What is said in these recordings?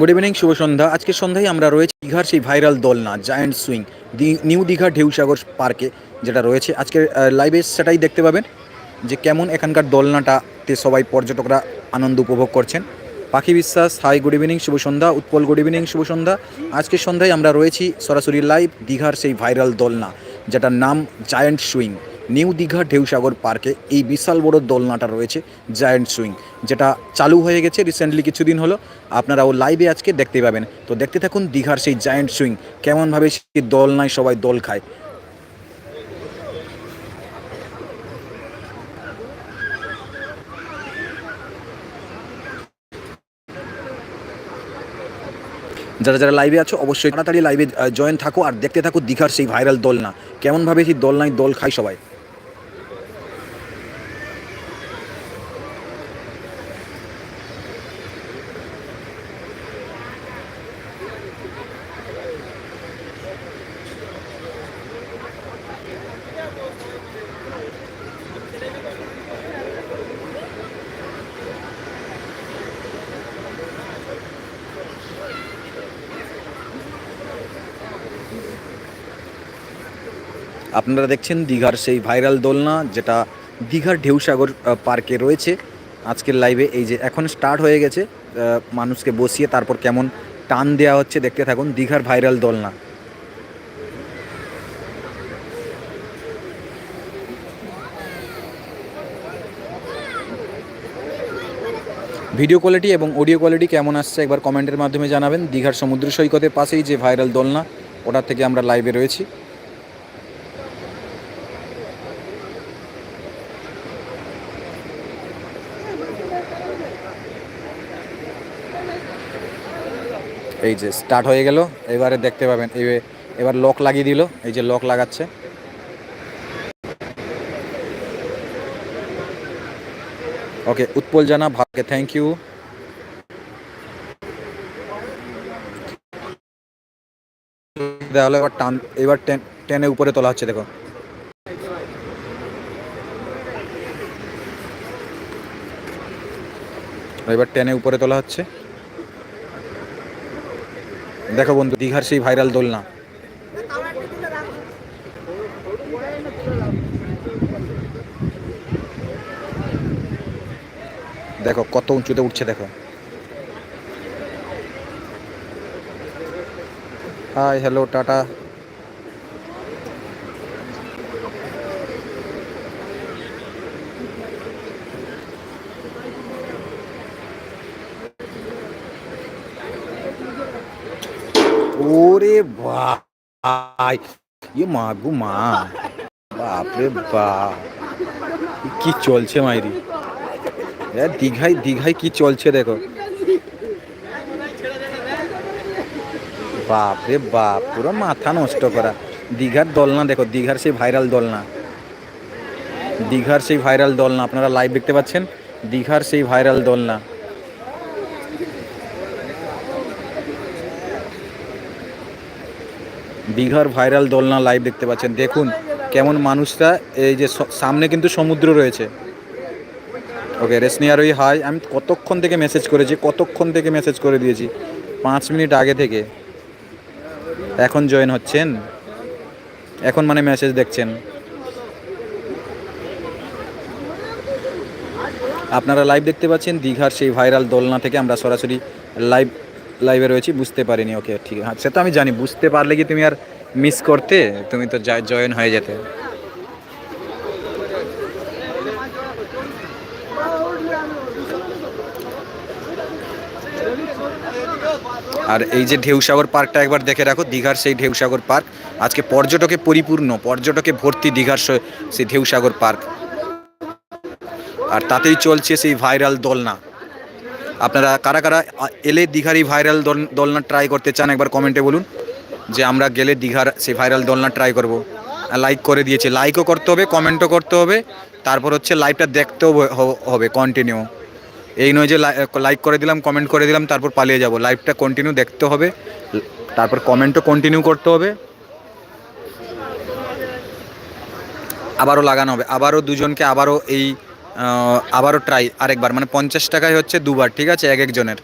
Good evening শুভ সন্ধ্যা। আজকে সন্ধ্যায় আমরা রয়েছি দীঘার সেই ভাইরাল দোলনা giant swing new Digha Dheusagar পার্কে যেটা রয়েছে। আজকের লাইভে সেটাই দেখতে পাবেন যে কেমন এখানকার দোলনাটাতে সবাই পর্যটকরা আনন্দ উপভোগ করছেন। Pakhi Biswas hi good evening শুভ সন্ধ্যা। উৎপল গুড ইভিনিং শুভ সন্ধ্যা। আজকের সন্ধ্যায় আমরা রয়েছি সরাসরি লাইভ দীঘার সেই ভাইরাল দোলনা, যেটার নাম giant swing new Digha Dheusagar পার্কে এই বিশাল বড় দোলনাটা রয়েছে জায়ান্ট সুইং যেটা চালু হয়ে গেছে রিসেন্টলি কিছুদিন হলো। আপনারাও লাইভে আজকে দেখতে পাবেন। তো দেখতে থাকুন দীঘার সেই জায়ান্ট সুইং কেমনভাবে সেই দোলনায় সবাই দোল খায়। যারা যারা লাইভে আছো, অবশ্যই তাড়াতাড়ি লাইভে জয়েন থাকো আর দেখতে থাকো দীঘার সেই ভাইরাল দোলনা। কেমনভাবে সেই দোলনায় দোল খায় সবাই। আপনারা দেখছেন দীঘার সেই ভাইরাল দোলনা, যেটা দীঘার ঢেউসাগর পার্কে রয়েছে। আজকের লাইভে এই যে এখন স্টার্ট হয়ে গেছে মানুষকে বসিয়ে তারপর কেমন টান দেওয়া হচ্ছে, দেখতে থাকুন দীঘার ভাইরাল দোলনা। ভিডিও কোয়ালিটি এবং অডিও কোয়ালিটি কেমন আসছে, একবার কমেন্টের মাধ্যমে জানাবেন। দীঘার সমুদ্র সৈকতের পাশেই যে ভাইরাল দোলনা, ওটার থেকে আমরা লাইভে রয়েছি। এই যে স্টার্ট হয়ে গেল, এবারে দেখতে পাবেন এবে- এবার লক লাগিয়ে দিল, এই যে লক লাগাচ্ছে। ওকে উৎপল জানা ভাগ্যে থ্যাংক ইউ তাহলে এবার টান, এবার টেনে উপরে তোলা হচ্ছে, দেখো। এবার টেনে উপরে তোলা হচ্ছে। দেখো বন্ধু দীঘার সেই ভাইরাল দোলনা। দেখো কত উঁচুতে উঠছে দেখো। হাই হ্যালো টাটা ওরে ভাই ইয়ে মা গো মা, বাপরে বাপ। কি চলছে মাইরি? দীঘায় দীঘায় কি চলছে দেখো। বাপরে বাপ, পুরো মাথা নষ্ট করা। দীঘার দোলনা দেখো, দীঘার সেই ভাইরাল দোলনা। দীঘার সেই ভাইরাল দোলনা, আপনারা লাইভ দেখতে পাচ্ছেন? দীঘার সেই ভাইরাল দোলনা। দীঘার ভাইরাল দোলনা লাইভ দেখতে পাচ্ছেন। দেখুন কেমন মানুষরা এই যে সামনে কিন্তু সমুদ্র রয়েছে। ওকে রেশনিয়ারই হাই আমি কতক্ষণ থেকে মেসেজ করেছি, কতক্ষণ থেকে মেসেজ করে দিয়েছি? পাঁচ মিনিট আগে থেকে। এখন জয়েন হচ্ছেন? এখন মানে মেসেজ দেখছেন। আপনারা লাইভ দেখতে পাচ্ছেন দীঘার সেই ভাইরাল দোলনা থেকে আমরা সরাসরি লাইভ লাইভে রয়েছি, বুঝতে পারিনি। ওকে ঠিক আছে। সে তো আমি জানি। বুঝতে পারলে কি তুমি আর মিস করতে তুমি তো জয়েন হয়ে যেতে। আর এই যে ঢেউসাগর পার্কটা একবার দেখে রাখো, দীঘার সেই ঢেউসাগর পার্ক। আজকে পর্যটকে পরিপূর্ণ, পর্যটকে ভর্তি দীঘার সেই ঢেউসাগর পার্ক। আর তাতেই চলছে সেই ভাইরাল দোলনা। আপনারা কারা কারা এলে দীঘার এই ভাইরাল দোল- দোলনা ট্রাই করতে চান, একবার কমেন্টে বলুন। যে আমরা গেলে দীঘার সেই ভাইরাল দোলনা ট্রাই করব। লাইক করে দিয়েছে। লাইকও করতে হবে কমেন্টও করতে হবে। তারপর হচ্ছে লাইভটা দেখতেও হবে কন্টিনিউ এই নয় যে লাইক করে দিলাম কমেন্ট করে দিলাম, তারপর পালিয়ে যাব। লাইভটা কন্টিনিউ দেখতে হবে। তারপর কমেন্টও কন্টিনিউ করতে হবে। আবারও লাগানো হবে। আবারও দুজনকে আবারও এই আবারও ট্রাই আরেকবার। মানে পঞ্চাশ টাকায় হচ্ছে দুবার, ঠিক আছে? এক একজনের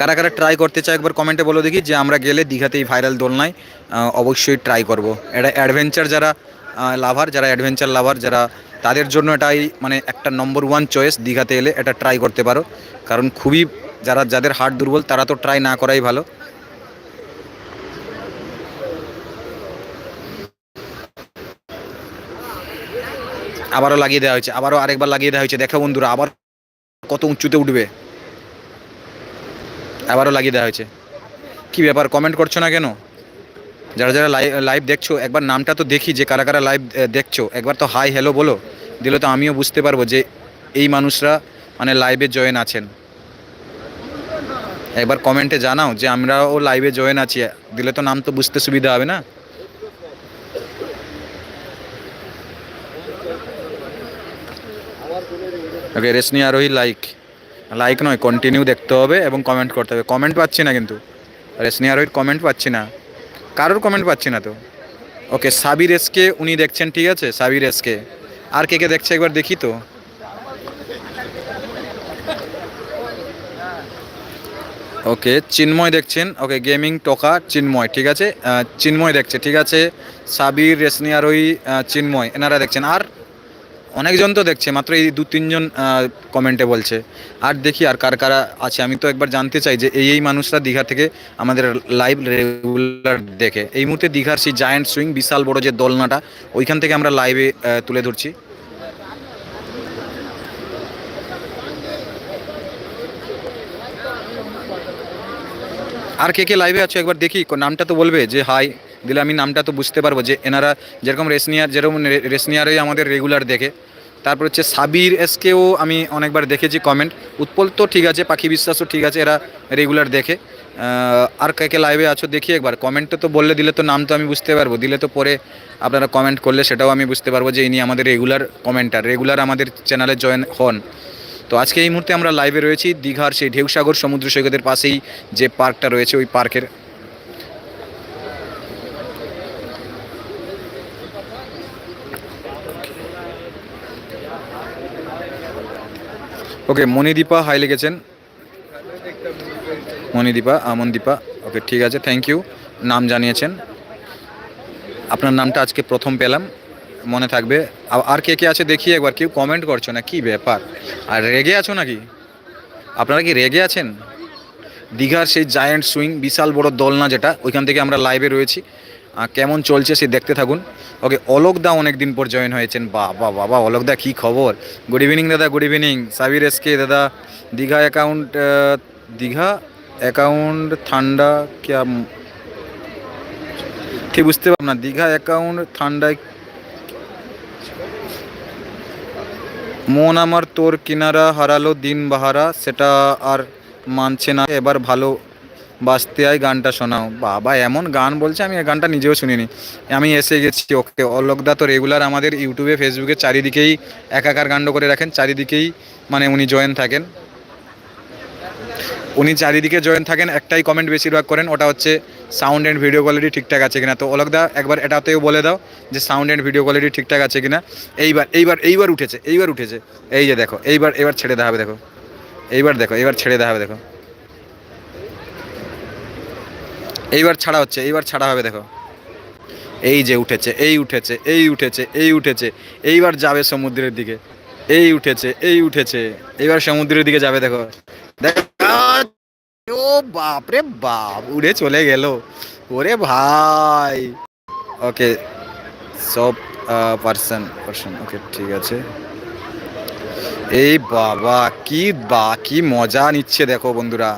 কারা কারা ট্রাই করতে চায় একবার কমেন্টে বলো দেখি, যে আমরা গেলে দীঘাতে এই ভাইরাল দোলনায় অবশ্যই ট্রাই করব। এটা অ্যাডভেঞ্চার যারা লাভার যারা অ্যাডভেঞ্চার লাভার যারা তাদের জন্য এটাই মানে একটা নম্বর ওয়ান চয়েস দীঘাতে এলে এটা ট্রাই করতে পারো। কারণ খুবই যারা, যাদের হার্ট দুর্বল, তারা তো ট্রাই না করাই ভালো। আবারও লাগিয়ে দেওয়া হয়েছে, আবারও আরেকবার লাগিয়ে দেওয়া হয়েছে। দেখো বন্ধুরা, আবার কত উঁচুতে উঠবে। আবারও লাগিয়ে দেওয়া হয়েছে। কি ব্যাপার কমেন্ট করছ না কেন? যারা যারা লাইভ লাইভ দেখছ, একবার নামটা তো দেখি যে কারা কারা লাইভ দেখছ। একবার তো হাই হ্যালো বলো। দিলে তো আমিও বুঝতে পারব যে এই মানুষরা মানে লাইভে জয়েন আছেন। একবার কমেন্টে জানাও যে আমরাও লাইভে জয়েন আছি। দিলে তো নাম তো বুঝতে সুবিধা হবে না? ওকে রেশনি আরোহী লাইক লাইক নয় কন্টিনিউ দেখতে হবে এবং কমেন্ট করতে হবে। কমেন্ট পাচ্ছি না কিন্তু। রেশনি আরোহীর কমেন্ট পাচ্ছি না। কারোর কমেন্ট পাচ্ছি না তো? ওকে সাবির এসকে উনি দেখছেন, ঠিক আছে? সাবির এসকে আর কে কে দেখছে একবার দেখি তো। ওকে চিন্ময় দেখছেন। ওকে গেমিং টোকা চিন্ময়, ঠিক আছে? চিন্ময় দেখছে, ঠিক আছে? সাবির রেশনি আরোহী চিন্ময়, এনারা দেখছেন। আর অনেকজন তো দেখছে, মাত্র এই দু তিনজন কমেন্টে বলছে। আর দেখি আর কার কারা আছে। আমি তো একবার জানতে চাই যে এই এই মানুষরা দীঘা থেকে আমাদের লাইভ রেগুলার দেখে। এই মুহূর্তে দীঘার সেই জায়ান্ট সুইং বিশাল বড় যে দোলনাটা, ওইখান থেকে আমরা লাইভে তুলে ধরছি। আর কে কে লাইভে আছো? একবার দেখি। নামটা তো বলবে যে হাই দিলে আমি নামটা তো বুঝতে পারব যে এনারা যেরকম রেসনিয়ার যেরকম রেসনিয়ারই আমাদের রেগুলার দেখে। তারপর হচ্ছে সাবির এসকেও আমি অনেকবার দেখেছি কমেন্ট উৎপল তো ঠিক আছে, পাখি বিশ্বাসও ঠিক আছে, এরা রেগুলার দেখে। আর কে কে লাইভে আছো দেখি একবার। কমেন্টে তো বললে, দিলে তো নাম তো আমি বুঝতে পারব। দিলে তো পরে আপনারা কমেন্ট করলে সেটাও আমি বুঝতে পারব যে ইনি আমাদের রেগুলার কমেন্টার রেগুলার আমাদের চ্যানেলে জয়েন হন। তো আজকে এই মুহূর্তে আমরা লাইভে রয়েছি দীঘার সেই ঢেউসাগর সমুদ্র সৈকতের পাশেই যে পার্কটা রয়েছে, ওই পার্কের ওকে মণিদীপা হাই লিখেছেন মণিদীপা আমনদীপা ওকে ঠিক আছে থ্যাংক ইউ নাম জানিয়েছেন। আপনার নামটা আজকে প্রথম পেলাম, মনে থাকবে। আর কে কে আছে দেখি একবার কেউ কমেন্ট করছ না, কি ব্যাপার? আর রেগে আছো নাকি? আপনারা কি রেগে আছেন? দীঘার সেই জায়ান্ট সুইং বিশাল বড় দোলনা যেটা, ওইখান থেকে আমরা লাইভে রয়েছি। কেমন চলছে সে দেখতে থাকুন। ওকে, অলোক দা অনেক দিন পর জয়েন হয়েছেন। বাবা বাবা, অলোক দা, কী খবর? গুড ইভিনিং দাদা গুড ইভিনিং সাবির এসকে দাদা, দীঘা অ্যাকাউন্ট দীঘা অ্যাকাউন্ট ঠান্ডা ক্যা ঠিক বুঝতে পারলাম না। দীঘা অ্যাকাউন্ট ঠান্ডায় মন আমার তোর কিনারা হারালো দিন বাহারা, সেটা আর মানছে না। এবার ভালো বাঁচতে আয় গানটা শোনাও। বাবা, এমন গান বলছে, আমি গানটা নিজেও শুনিনি। আমি এসে গেছি ওকে। অলোকদা তো রেগুলার আমাদের ইউটিউবে, ফেসবুকে চারিদিকেই একাকার গান্ড করে রাখেন, চারিদিকেই মানে উনি জয়েন থাকেন। উনি চারিদিকে জয়েন থাকেন, একটাই কমেন্ট বেশিরভাগ করেন, ওটা হচ্ছে সাউন্ড অ্যান্ড ভিডিও কোয়ালিটি ঠিকঠাক আছে কিনা। তো অলোকদা, একবার এটাতেও বলে দাও যে সাউন্ড অ্যান্ড ভিডিও কোয়ালিটি ঠিকঠাক আছে কিনা। এইবার এইবার এইবার উঠেছে এইবার উঠেছে। এই যে দেখো, এইবার, এবার ছেড়ে দেওয়া হবে, দেখো। এইবার দেখো এবার ছেড়ে দেওয়া হবে, দেখো। এইবার ছাড়া হচ্ছে, এইবার ছাড়া হবে, দেখো। এই যে উঠেছে, এই উঠেছে এই উঠেছে এই উঠেছে, এইবার যাবে সমুদ্রের দিকে। এই উঠেছে এই উঠেছে, এইবার সমুদ্রের দিকে যাবে, দেখো। দেখো বাপ রে বাপ, উড়ে চলে গেল। ওরে ভাই। ওকে, সব পার্সন পার্সন ওকে, ঠিক আছে। এই বাবা, কি বা, কি মজা নিচ্ছে, দেখো বন্ধুরা।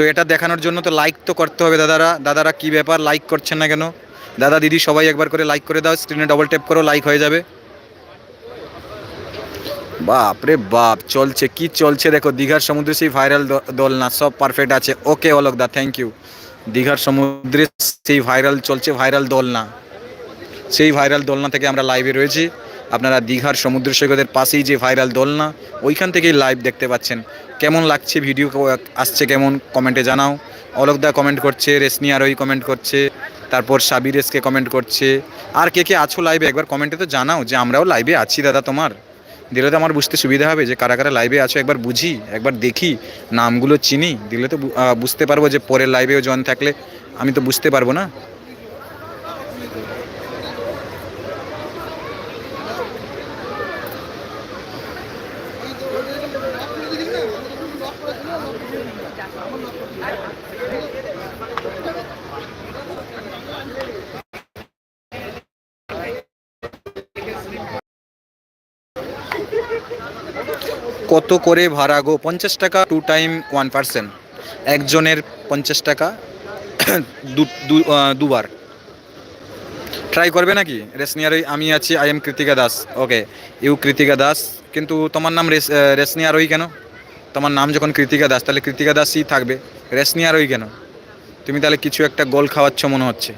তো এটা দেখানোর জন্য তো লাইক তো করতে হবে দাদারা। দাদারা কি ব্যাপার লাইক করছেন না কেন? দাদা, দিদি, সবাই একবার করে লাইক করে দাও স্ক্রিনে ডবল ট্যাপ করো লাইক হয়ে যাবে। বাপ রে বাপ, চলছে কি চলছে দেখো, দীঘার সমুদ্রে সেই ভাইরাল দোলনা সব পারফেক্ট আছে। Okay Alok da thank you দীঘার সমুদ্রে সেই ভাইরাল চলছে ভাইরাল দোলনা সেই ভাইরাল দোলনা থেকে আমরা লাইভে রয়েছি। আপনারা দীঘার সমুদ্র সৈকতের পাশেই যে ভাইরাল দোলনা ওইখান থেকেই লাইভ দেখতে পাচ্ছেন। কেমন লাগছে? ভিডিও আসছে কেমন? কমেন্টে জানাও। অলোকদা কমেন্ট করছে, রেশনি আরোই কমেন্ট করছে, তারপর সাবির এসকে কমেন্ট করছে। আর কে কে আছো লাইভে একবার কমেন্টে তো জানাও যে আমরাও লাইভে আছি দাদা তোমার। দিলে তো আমার বুঝতে সুবিধা হবে যে কারা কারা লাইভে আছো, একবার বুঝি, একবার দেখি, নামগুলো চিনি। দিলে তো বুঝতে পারব যে পরের লাইভেও জয়েন থাকলে, আমি তো বুঝতে পারব না। কত করে ভাড়া গো? পঞ্চাশ টাকা টু টাইম ওয়ান পার্সেন্ট একজনের পঞ্চাশ টাকা দুবার। ট্রাই করবে নাকি? রেসনিয়ার আমি আছি I am Kritika Das okay you Kritika Das কিন্তু তোমার নাম রেস রেসনিয়া রই কেন? তোমার নাম যখন কৃতিকা দাস, তাহলে কৃতিকা দাসই থাকবে। রেসনিয়া রই কেন? তুমি তাহলে কিছু একটা গোল খাওয়াচ্ছ মনে হচ্ছে।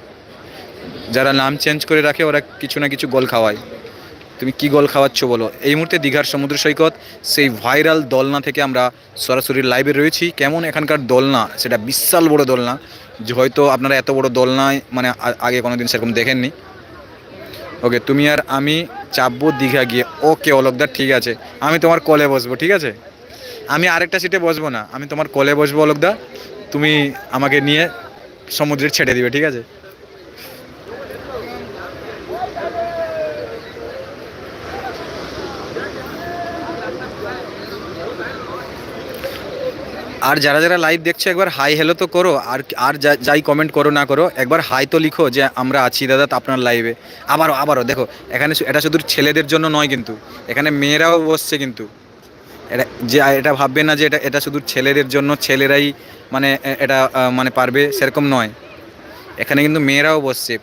যারা নাম চেঞ্জ করে রাখে, ওরা কিছু না কিছু গোল খাওয়ায়। তুমি কি গোল খাওয়াচ্ছ বলো? এই মুহূর্তে দীঘার সমুদ্র সৈকত, সেই ভাইরাল দোলনা থেকে আমরা সরাসরি লাইভে রয়েছি। কেমন এখানকার দোলনা? সেটা বিশাল বড় দোলনা। যে হয়তো আপনারা এত বড় দোলনায় মানে আগে কোনো দিন সেরকম দেখেননি। ওকে, তুমি আর আমি চাপবো দীঘা গিয়ে। ওকে অলকদার ঠিক আছে। আমি তোমার কলে বসবো, ঠিক আছে? আমি আরেকটা সিটে বসবো না। আমি তোমার কলে বসবো অলকদা তুমি আমাকে নিয়ে সমুদ্রে ছেড়ে দিবে, ঠিক আছে? আর যারা যারা লাইভ দেখছ, একবার হাই হ্যালো তো করো। আর আর যাই কমেন্ট করো না করো, একবার হাই তো লিখো যে আমরা আছি দাদা আপনার লাইভে আবারও আবারও দেখো, এখানে এটা শুধু ছেলেদের জন্য নয় কিন্তু। এখানে মেয়েরাও বসছে কিন্তু। এটা যে এটা ভাববে না যে এটা এটা শুধু ছেলেদের জন্য, ছেলেরাই মানে এটা মানে পারবে সেরকম নয়। এখানে কিন্তু মেয়েরাও বসছে।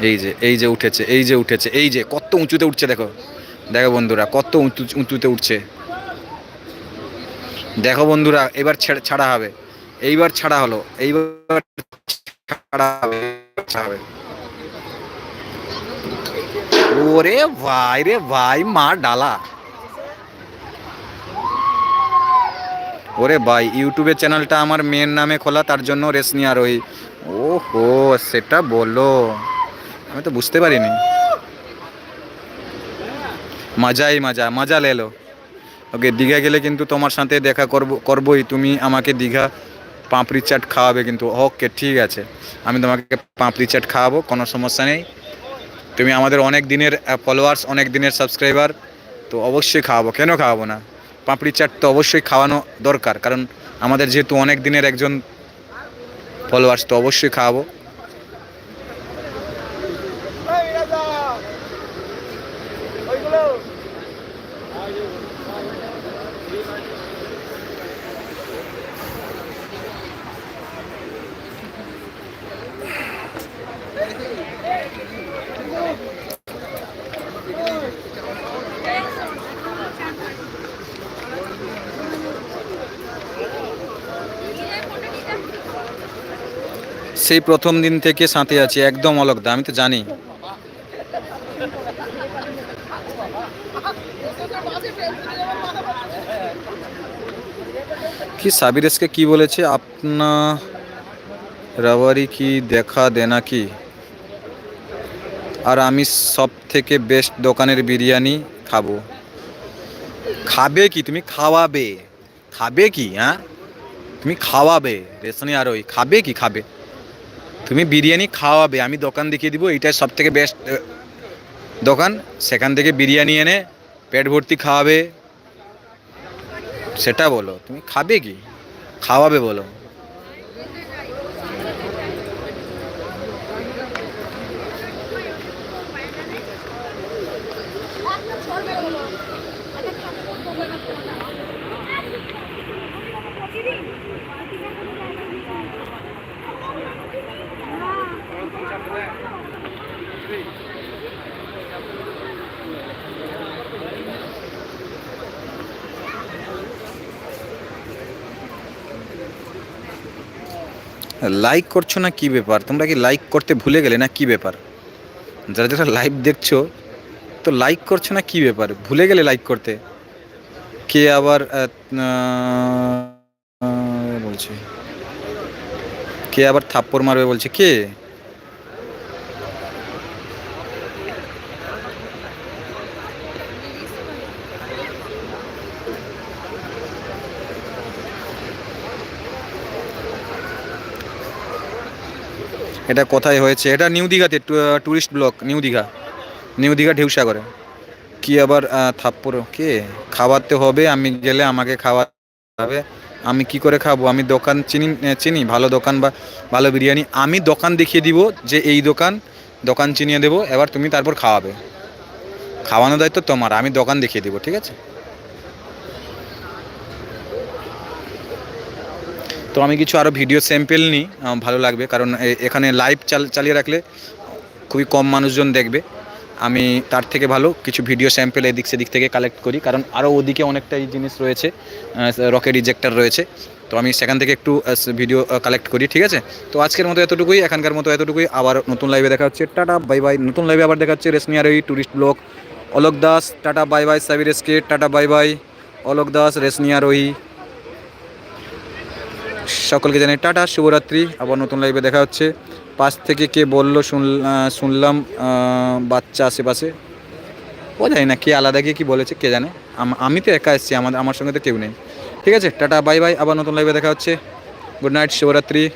এই যে এই যে উঠেছে, এই যে উঠেছে, এই যে, কত উঁচুতে উঠছে দেখো। দেখো বন্ধুরা, কত উঁচু, উঁচুতে উঠছে। দেখো বন্ধুরা, এবার ছেড়ে- হবে। এইবার ছাড়া হলো, এইবার ছাড়া হবে ছাড়া হবে। ওরে ভাই রে ভাই, মা ডালা। ওরে ভাই ইউটিউবের চ্যানেলটা আমার মেয়ের নামে খোলা, তার জন্য আর ওই ও হো সেটা বলো। আমি তো বুঝতে পারিনি। মজাই মজা মজা লেলো ওকে, দীঘা গেলে কিন্তু তোমার সাথে দেখা করব, করবোই। তুমি আমাকে দীঘা পাঁপড়ি চাট খাওয়াবে কিন্তু। ওকে, ঠিক আছে। আমি তোমাকে পাঁপড়ি চাট খাওয়াবো, কোনো সমস্যা নেই। তুমি আমাদের অনেক দিনের ফলোয়ার্স অনেক দিনের সাবস্ক্রাইবার তো অবশ্যই খাওয়াবো। কেন খাওয়াবো না? পাঁপড়ি চাট তো অবশ্যই খাওয়ানো দরকার, কারণ আমাদের যেহেতু অনেক দিনের একজন ফলোয়ার্স তো অবশ্যই খাওয়াবো। সেই প্রথম দিন থেকে সাথে আছি, একদম অলগদা আমি তো জানি। কি সাবিরেসকে কি বলেছে? আপনা রাওয়ারি কি দেখা দেনা কি? আর আমি সব থেকে বেস্ট দোকানের বিরিয়ানি খাব। খাবে কি? তুমি খাওয়াবে। খাবে কি হ্যাঁ? তুমি খাওয়াবে। রেশনে আর ওই খাবে কি? খাবে। তুমি বিরিয়ানি খাওয়াবে, আমি দোকান দেখিয়ে দিব, এইটাই সব থেকে বেস্ট দোকান। সেখান থেকে বিরিয়ানি এনে পেট ভর্তি খাওয়াবে। সেটা বলো, তুমি খাবে কি? খাওয়াবে বলো। লাইক করছ না কি ব্যাপার? তোমরা কি লাইক করতে ভুলে গেলে না কি ব্যাপার? যারা যারা লাইভ দেখছ, তো লাইক করছ না কি ব্যাপার? ভুলে গেলে লাইক করতে। কে আবার বলছে। কে আবার থাপ্পড় মারবে বলছে কে? এটা কোথায় হয়েছে? এটা নিউ দীঘাতে tourist block new Digha. New Digha ঢেউসাগরে। কি আবার আহ, থাপ্পড়? কে? খাওয়াতে হবে আমি গেলে আমাকে খাওয়াতে হবে। আমি কি করে খাব? আমি দোকান চিনি চিনি ভালো দোকান বা ভালো বিরিয়ানি। আমি দোকান দেখিয়ে দিব যে এই দোকান দোকান চিনিয়ে দেবো এবার তুমি তারপর খাওয়াবে। খাওয়ানো দায়িত্ব তোমার আমি দোকান দেখিয়ে দিব ঠিক আছে? তো আমি কিছু আরও ভিডিও স্যাম্পেল নিই ভালো লাগবে, কারণ এখানে লাইভ চাল, চালিয়ে রাখলে খুবই কম মানুষজন দেখবে। আমি তার থেকে ভালো কিছু ভিডিও স্যাম্পেল এদিক সেদিক থেকে কালেক্ট করি, কারণ আরও ওদিকে অনেকটাই জিনিস রয়েছে রকেট রিজেক্টার রয়েছে। তো আমি সেখান থেকে একটু ভিডিও কালেক্ট করি, ঠিক আছে? তো আজকের মতো এতটুকুই, এখানকার মতো এতটুকুই, আবার নতুন লাইভে দেখা হচ্ছে। টাটা বাই বাই নতুন লাইভে আবার দেখা হচ্ছে রেশমিয়ার ওই tourist block Alok Das, tata bye bye Sabir SK tata bye bye Alok Das রেশমিয়ার ওই সকলকে জানাই টাটা, শুভরাত্রি। আবার নতুন লাইভে দেখা হচ্ছে। পাশ থেকে কে বলল, শুন- শুনলাম বাচ্চা আশেপাশে। ও জানি না কে আলাদা গিয়ে কী বলেছে, কে জানে। আমি তো একা এসেছি আমার আমার সঙ্গে তো কেউ নেই। ঠিক আছে, টাটা বাই বাই আবার নতুন লাইভে দেখা হচ্ছে। গুড নাইট শুভরাত্রি।